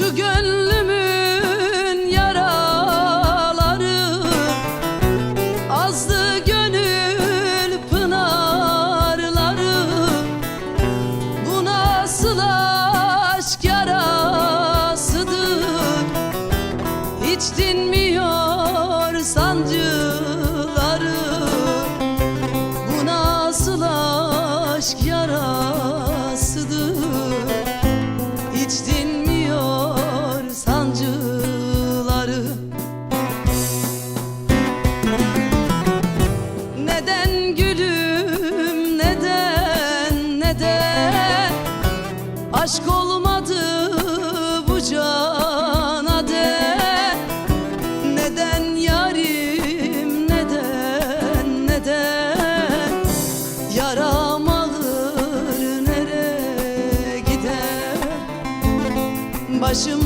Şu gönlümün yaraları. Azdı gönül pınarları. Bu nasıl aşk yarasıdır? Hiç dinmiyor sancıları. Bu nasıl aşk yarasıdır? Hiç dinmiyor Aşk olmadı bu cana de. Neden yarim neden neden? Yaram ağır nereye gider? Başım